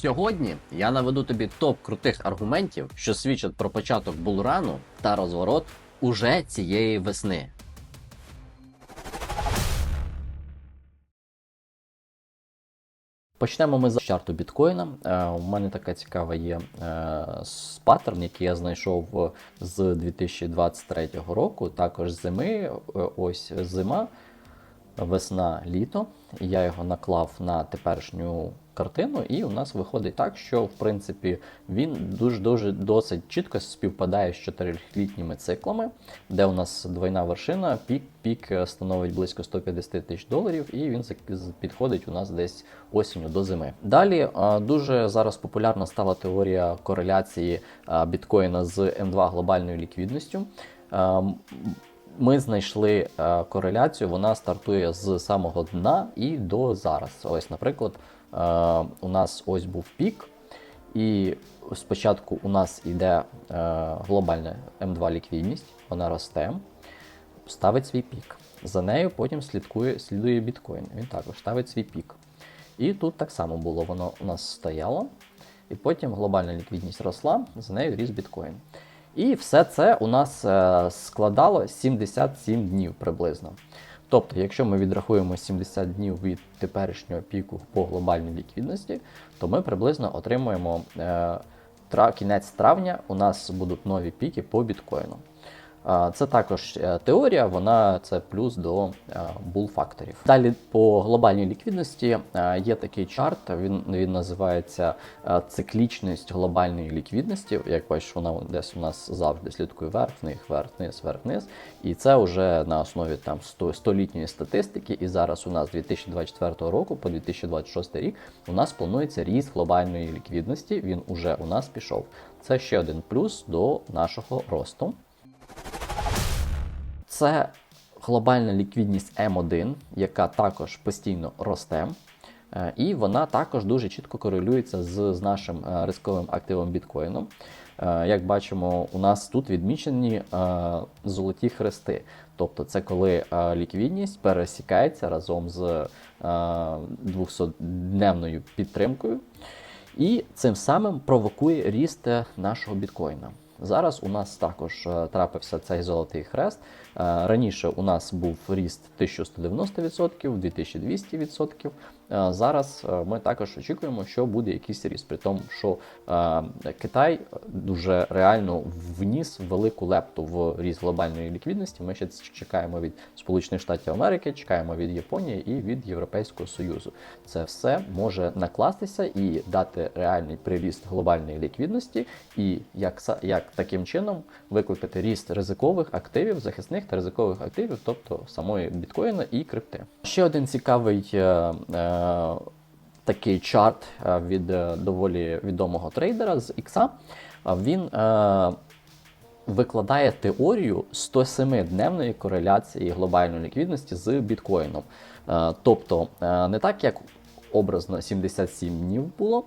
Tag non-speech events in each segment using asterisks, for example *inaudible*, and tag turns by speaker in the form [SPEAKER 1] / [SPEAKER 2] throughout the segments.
[SPEAKER 1] Сьогодні я наведу тобі топ крутих аргументів, що свідчать про початок булрану та розворот уже цієї весни. Почнемо ми з чарту біткоїна. Е, у мене така цікава є е, паттерн, який я знайшов е, з 2023 року, також зими. Ось зима, весна, літо. Я його наклав на теперішню картину, і у нас виходить так, що в принципі він дуже дуже досить чітко співпадає з чотирилітніми циклами, де у нас двойна вершина, пік, пік становить близько 150 тисяч доларів, і він підходить у нас десь осінню до зими. Далі дуже зараз популярна стала теорія кореляції біткоїна з М2 глобальною ліквідністю. Ми знайшли е, кореляцію, вона стартує з самого дна і до зараз. Ось, наприклад, е, у нас ось був пік, і спочатку у нас йде е, глобальна М2 ліквідність, вона росте, ставить свій пік. За нею потім слідкує, слідує біткоін. Він також ставить свій пік. І тут так само було, воно у нас стояло, і потім глобальна ліквідність росла, за нею ріс біткоін. І все це у нас е, складало 77 днів приблизно. Тобто, якщо ми відрахуємо 70 днів від теперішнього піку по глобальній ліквідності, то ми приблизно отримуємо е, кінець травня, у нас будуть нові піки по біткоїну. Це також е, теорія, вона це плюс до бул-факторів. Далі по глобальній ліквідності е, є такий чарт, він, він називається е, циклічність глобальної ліквідності. Як бачиш, вона десь у нас завжди слідкує вверх, вниз, вверх, вниз, вверх, вниз. І це вже на основі там 100, 100-літньої статистики. І зараз у нас з 2024 року по 2026 рік у нас планується ріст глобальної ліквідності. Він уже у нас пішов. Це ще один плюс до нашого росту. Це глобальна ліквідність М1, яка також постійно росте. Е, І вона також дуже чітко корелюється з, з нашим е, рисковим активом біткоїном. Е, Як бачимо, у нас тут відмічені золоті хрести. Тобто це коли ліквідність пересікається разом з е, 200-дневною підтримкою і цим самим провокує ріст нашого біткоїна. Зараз у нас також трапився цей золотий хрест. Е, Раніше у нас був ріст 1190%, 2200%. Е, Зараз е, ми також очікуємо, що буде якийсь ріст, при тому, що Китай дуже реально вніс велику лепту в ріст глобальної ліквідності. Ми ще чекаємо від Сполучених Штатів Америки, чекаємо від Японії і від Європейського Союзу. Це все може накластися і дати реальний приріст глобальної ліквідності, і як, як таким чином викликати ріст ризикових активів, захисних та ризикових активів, тобто самої біткоїна і крипти. Ще один цікавий е, е, такий чарт е, від е, доволі відомого трейдера з Ікса. Він е, викладає теорію 107-дневної кореляції глобальної ліквідності з біткоїном. Е, Тобто, е, не так як образно 77 днів було, е,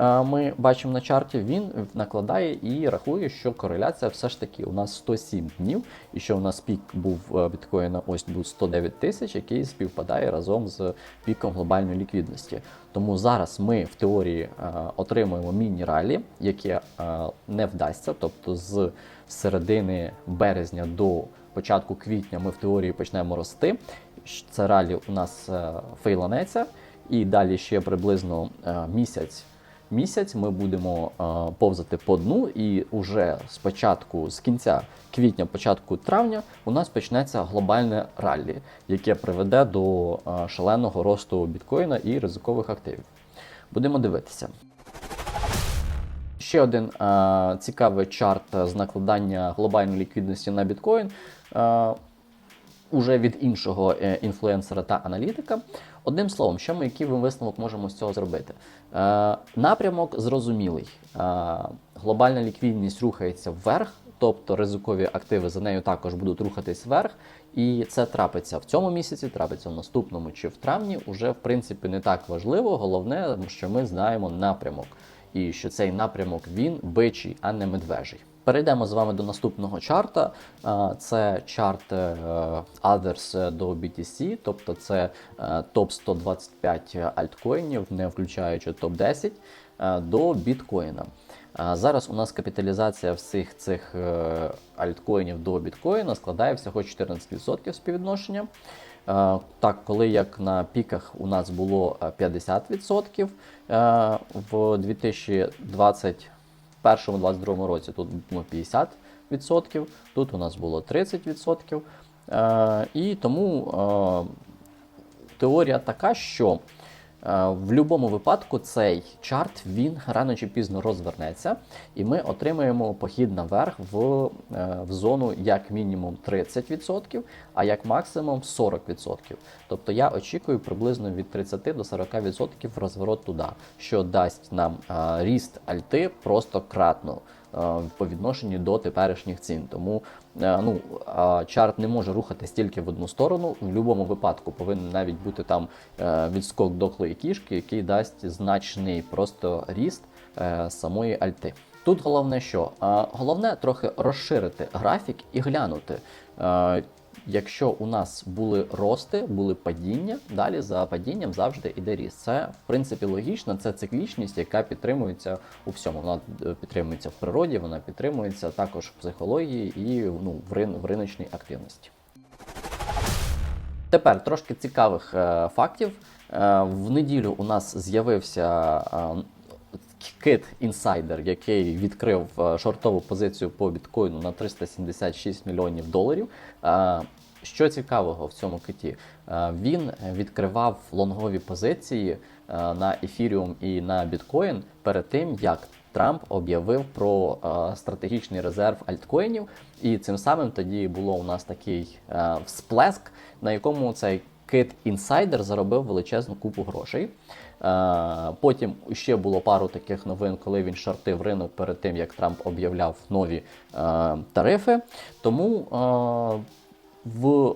[SPEAKER 1] ми бачимо на чарті, він накладає і рахує, що кореляція все ж таки у нас 107 днів, і що у нас пік був е, біткоїна ось був 109 тисяч, який співпадає разом з піком глобальної ліквідності. Тому зараз ми в теорії е, отримуємо міні-ралі, яке е, не вдасться, тобто з середини березня до початку квітня ми в теорії почнемо рости. Це ралі у нас е, фейланеться, і далі ще приблизно е, місяць. Місяць ми будемо повзати по дну, і уже з початку, з кінця квітня, початку травня, у нас почнеться глобальне раллі, яке приведе до шаленого росту біткоїна і ризикових активів. Будемо дивитися. Ще один е, цікавий чарт з накладання глобальної ліквідності на біткоін. Е, уже від іншого е, інфлюенсера та аналітика. Одним словом, що ми, який висновок можемо з цього зробити? Е, напрямок зрозумілий. Е, глобальна ліквідність рухається вверх, тобто ризикові активи за нею також будуть рухатись вверх. І це трапиться в цьому місяці, трапиться в наступному чи в травні. Уже в принципі не так важливо. Головне, що ми знаємо напрямок, і що цей напрямок він бичий, а не медвежий. Перейдемо з вами до наступного чарта. Це чарт е, Others до BTC, тобто це е, топ 125 альткоїнів, не включаючи топ 10 е, до біткоїна. Зараз у нас капіталізація всіх цих е, альткоїнів до біткоїна складає всього 14% співвідношення. Е, Так, коли як на піках у нас було е, 50% е, в 2020 першому 22 році тут ну, 50%, тут у нас було 30%. Е, і тому е, теорія така, що в будь-якому випадку цей чарт він рано чи пізно розвернеться, і ми отримаємо похід наверх в, е, в зону як мінімум 30%, а як максимум 40%. Тобто я очікую приблизно від 30 до 40% розворот туди, що дасть нам е, ріст альти просто кратно е, по відношенню до теперішніх цін. Тому е, ну, е, чарт не може рухатись тільки в одну сторону. В будь-якому випадку повинен навіть бути там е, відскок дохлої кішки, який дасть значний просто ріст е, самої альти. Тут головне що? Е, Головне трохи розширити графік і глянути. Якщо у нас були рости, були падіння, далі за падінням завжди іде ріст. Це в принципі логічно, це циклічність, яка підтримується у всьому. Вона е, підтримується в природі, вона підтримується також в психології і ну, в, рин, в риночній активності. Тепер трошки цікавих е, фактів. Е, в неділю у нас з'явився е, кит інсайдер, який відкрив е, шортову позицію по біткоїну на 376 мільйонів доларів. Е, що цікавого в цьому киті? Е, він відкривав лонгові позиції на ефіріум і на біткоін перед тим, як Трамп об'явив про стратегічний резерв альткоїнів, і цим самим тоді було у нас такий всплеск, на якому цей кит інсайдер заробив величезну купу грошей. Е, Потім ще було пару таких новин, коли він шортив ринок перед тим, як Трамп об'являв нові е, тарифи. Тому е, в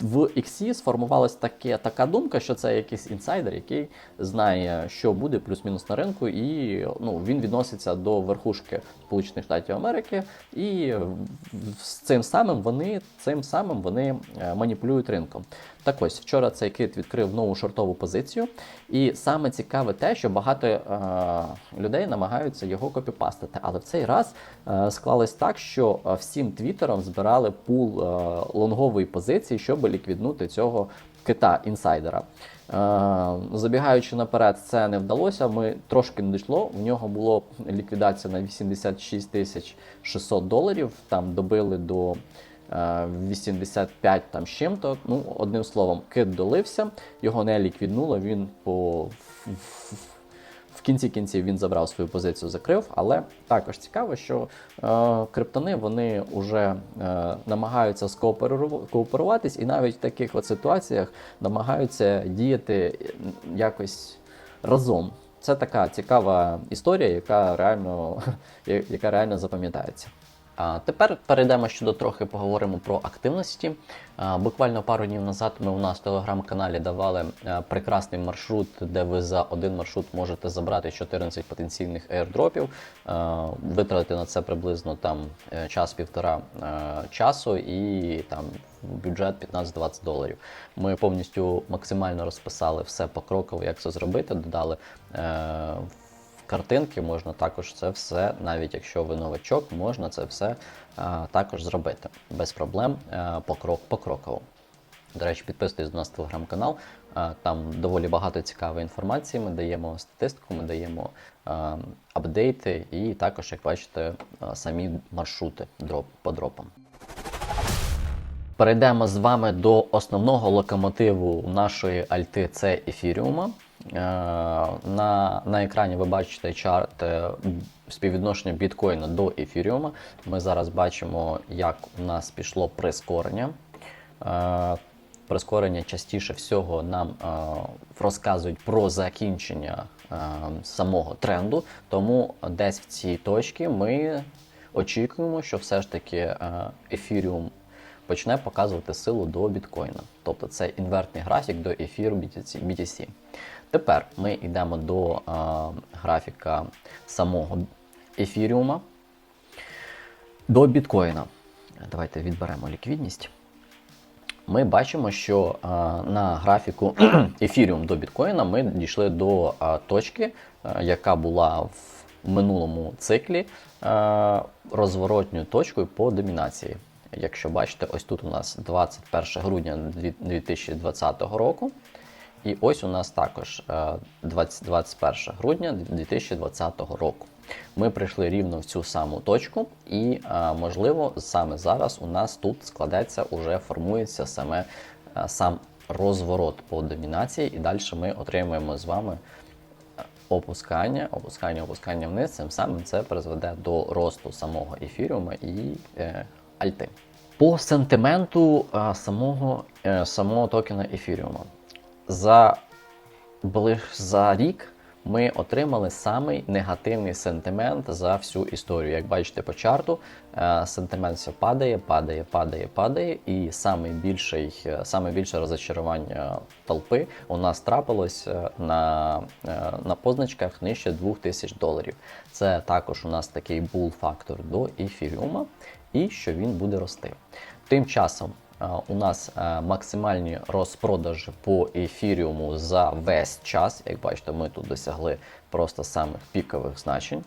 [SPEAKER 1] в, XC сформувалася таке, така думка, що це якийсь інсайдер, який знає, що буде плюс-мінус на ринку, і ну, він відноситься до верхушки Сполучених Штатів Америки, і з цим самим вони цим самим вони е, маніпулюють ринком. Так ось вчора цей кит відкрив нову шортову позицію, і саме цікаве те, що багато е, людей намагаються його копіпастити. Але в цей раз е, склалось так, що е, всім твіттером збирали пул е, лонгової позиції, щоб ліквіднути цього кита інсайдера. Е, забігаючи наперед, це не вдалося. Ми трошки не дійшло. В нього було ліквідація на 86 тисяч 600 доларів. Там добили до е, 85 там з чим-то. Ну, одним словом, кит долився, його не ліквіднуло. Він по в- кінці кінців він забрав свою позицію, закрив. Але також цікаво, що е, криптони вони вже е, намагаються скооперуватись, і навіть в таких от ситуаціях намагаються діяти якось разом. Це така цікава історія, яка реально, *laughs* яка реально запам'ятається. Тепер перейдемо щодо трохи поговоримо про активності. Буквально пару днів назад ми у нас в телеграм-каналі давали е, прекрасний маршрут, де ви за один маршрут можете забрати 14 потенційних аірдропів, е, витратити на це приблизно там е, час-півтора часу і там бюджет 15-20 доларів. Ми повністю максимально розписали все покроково, як це зробити, додали. е, картинки, можна також це все, навіть якщо ви новачок, можна це все а, також зробити без проблем а, покрок покроково. До речі, підписуйтесь до нас в телеграм-канал. а, Там доволі багато цікавої інформації. Ми даємо статистику, ми даємо а, апдейти і також, як бачите, самі маршрути дроп, по дропам. Перейдемо з вами до основного локомотиву нашої альти це ефіріума. Е, На, на екрані ви бачите чарт е, співвідношення біткоїна до ефіріума. Ми зараз бачимо, як у нас пішло прискорення. Е, Прискорення частіше всього нам розказують про закінчення самого тренду, тому десь в цій точці ми очікуємо, що все ж таки ефіріум почне показувати силу до біткоїна. Тобто це інвертний графік до ефіру BTC. Тепер ми йдемо до е, графіка самого ефіріума. До біткоїна. Давайте відберемо ліквідність. Ми бачимо, що а, на графіку *clears throat* ефіріум до біткоїна ми дійшли до а, точки, а, яка була в минулому циклі а, розворотньою точкою по домінації. Якщо бачите, ось тут у нас 21 грудня 2020 року. І ось у нас також е, 20 21 грудня 2020 року. Ми прийшли рівно в цю саму точку, і е, можливо саме зараз у нас тут складеться, уже формується саме е, сам розворот по домінації, і далі ми отримуємо з вами е, опускання, опускання, опускання вниз. Цим самим це призведе до росту самого ефіріума і е, альти. По сентименту е, самого, е, самого токена ефіріума. За, за рік ми отримали самий негативний сентимент за всю історію. Як бачите по чарту, е, сентимент все падає, падає, падає, падає. І більший, е, саме більше розочарування толпи у нас трапилось е, на, на позначках нижче 2000 доларів. Це також у нас такий бул-фактор до ефіріума, і що він буде рости. Тим часом у нас е, максимальні розпродажі по ефіріуму за весь час. Як бачите, ми тут досягли просто самих пікових значень.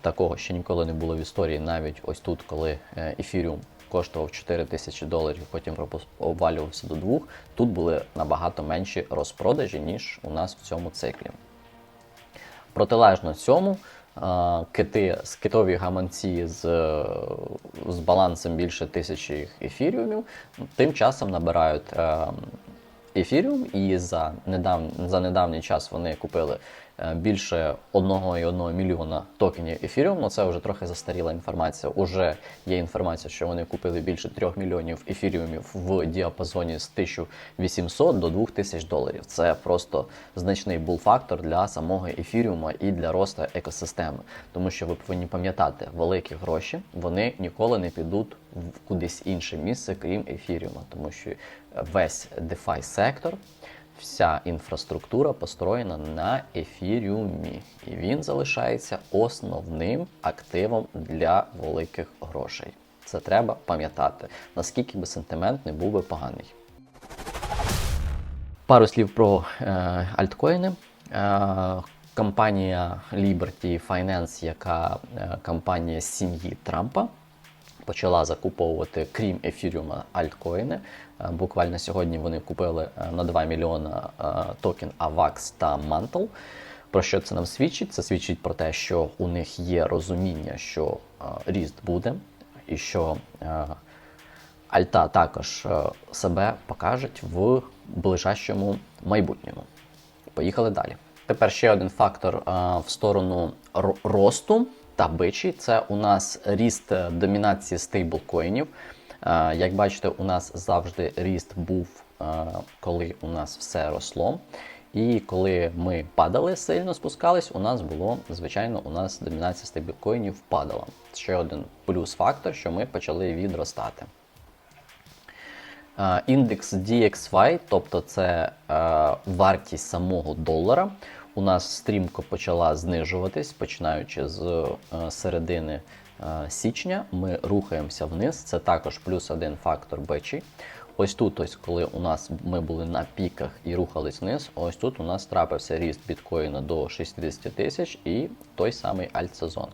[SPEAKER 1] Такого ще ніколи не було в історії, навіть ось тут, коли е, ефіріум коштував 4 тисячі доларів, потім обвалювався до 2, тут були набагато менші розпродажі, ніж у нас в цьому циклі. Протилежно цьому, кити, китові гаманці з, з балансом більше тисячі ефіріумів, тим часом набирають е, ефіріум, і за, недав, за недавній час вони купили більше 1,1 мільйона токенів ефіріум. Ну це вже трохи застаріла інформація. Уже є інформація, що вони купили більше 3 мільйонів ефіріумів в діапазоні з 1800 до 2000 доларів. Це просто значний бул-фактор для самого ефіріума і для росту екосистеми. Тому що ви повинні пам'ятати, великі гроші вони ніколи не підуть в кудись інше місце, крім ефіріума, тому що весь DeFi сектор, вся інфраструктура построєна на ефіріумі, і він залишається основним активом для великих грошей. Це треба пам'ятати, наскільки би сентимент не був би поганий. Пару слів про е, альткоїни. Е, компанія Liberty Finance, яка е, компанія сім'ї Трампа, почала закуповувати, крім ефіріума, альткоїни. Е, Буквально сьогодні вони купили е, на 2 мільйона е, токен AVAX та Mantle. Про що це нам свідчить? Це свідчить про те, що у них є розуміння, що ріст буде, і що Альта також себе покажуть в ближайшому майбутньому. Поїхали далі. Тепер ще один фактор в сторону росту та бичі це у нас ріст е, домінації стейблкоїнів. Е, Як бачите, у нас завжди ріст був, е, коли у нас все росло. І коли ми падали, сильно спускались, у нас було, звичайно, у нас домінація стейблкоїнів впадала. Ще один плюс-фактор, що ми почали відростати. Індекс DXY, тобто це вартість самого долара, у нас стрімко почала знижуватись, починаючи з е, середини е, січня. Ми рухаємося вниз. Це також плюс один фактор бечі. Ось тут, ось коли у нас ми були на піках і рухались вниз, ось тут у нас трапився ріст біткоїна до 60 тисяч і той самий альтсезон.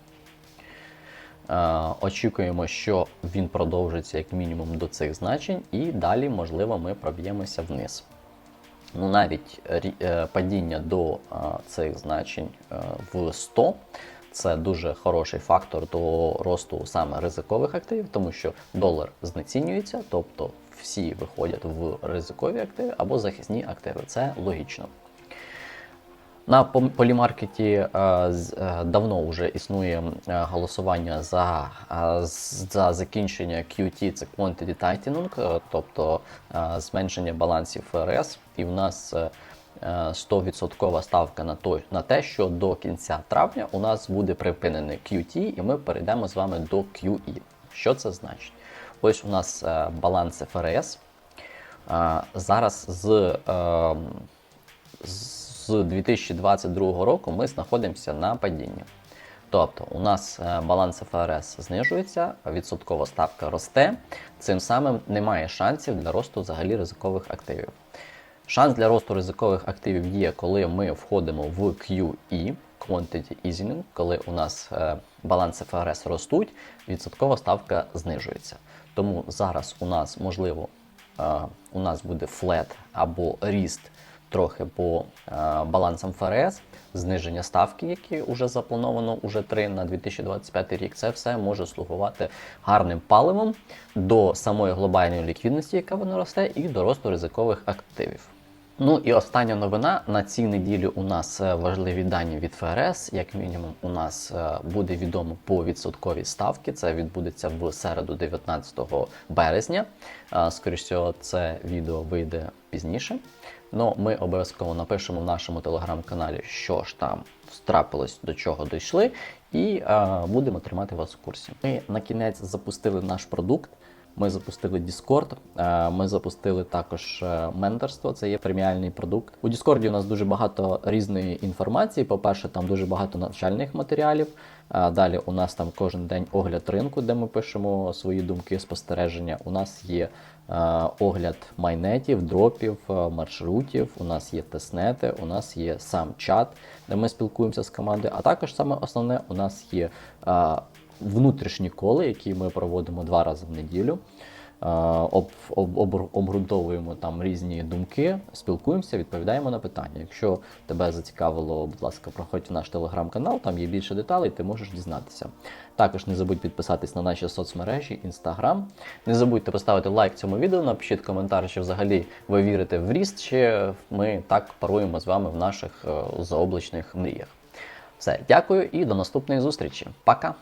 [SPEAKER 1] Е, Очікуємо, що він продовжиться як мінімум до цих значень, і далі, можливо, ми проб'ємося вниз. Ну, навіть е, падіння до е, цих значень е, в 100 це дуже хороший фактор до росту саме ризикових активів, тому що долар знецінюється, тобто всі виходять в ризикові активи або захисні активи. Це логічно. На полімаркеті е, е, давно вже існує е, голосування за, за закінчення QT, це Quantity Tightening, тобто зменшення балансів ФРС. І в нас е, е, 100% ставка на, той, на те, що до кінця травня у нас буде припинений QT, і ми перейдемо з вами до QE. Що це значить? Ось у нас баланс ФРС. Зараз з з 2022 року ми знаходимося на падінні. Тобто у нас е, баланс ФРС знижується, відсоткова ставка росте. Цим самим немає шансів для росту взагалі ризикових активів. Шанс для росту ризикових активів є, коли ми входимо в QE, Quantity Easing, коли у нас е, баланси ФРС ростуть, відсоткова ставка знижується. Тому зараз у нас можливо е, у нас буде флет або ріст трохи по е, балансам ФРС, зниження ставки, які вже заплановано уже 3 на 2025 рік. Це все може слугувати гарним паливом до самої глобальної ліквідності, яка вона росте, і до росту ризикових активів. Ну і остання новина на цій неділі у нас е, важливі дані від ФРС. Як мінімум, у нас е, буде відомо по відсотковій ставки. Це відбудеться в середу, 19 березня. Скоріше це відео вийде пізніше. Ну, ми обов'язково напишемо в нашому телеграм-каналі, що ж там трапилось, до чого дійшли, і е, будемо тримати вас у курсі. Ми на кінець запустили наш продукт. Ми запустили Discord, е, ми запустили також е, менторство. Це є преміальний продукт. У Discord у нас дуже багато різної інформації. По-перше, там дуже багато навчальних матеріалів. Далі у нас там кожен день огляд ринку, де ми пишемо свої думки, спостереження. У нас є е, огляд майнетів, дропів, е, маршрутів. У нас є тестнети, у нас є сам чат, де ми спілкуємося з командою. А також саме основне, у нас є е, внутрішні коли, які ми проводимо два рази в неділю. Е, Об, об, об, обґрунтовуємо там різні думки, спілкуємося, відповідаємо на питання. Якщо тебе зацікавило, будь ласка, проходь в наш телеграм-канал, там є більше деталей, ти можеш дізнатися. Також не забудь підписатись на наші соцмережі, інстаграм. Не забудьте поставити лайк цьому відео, напишіть коментар, чи взагалі ви вірите в ріст, чи ми так паруємо з вами в наших е, заоблачних мріях. Все, дякую і до наступної зустрічі. Пока!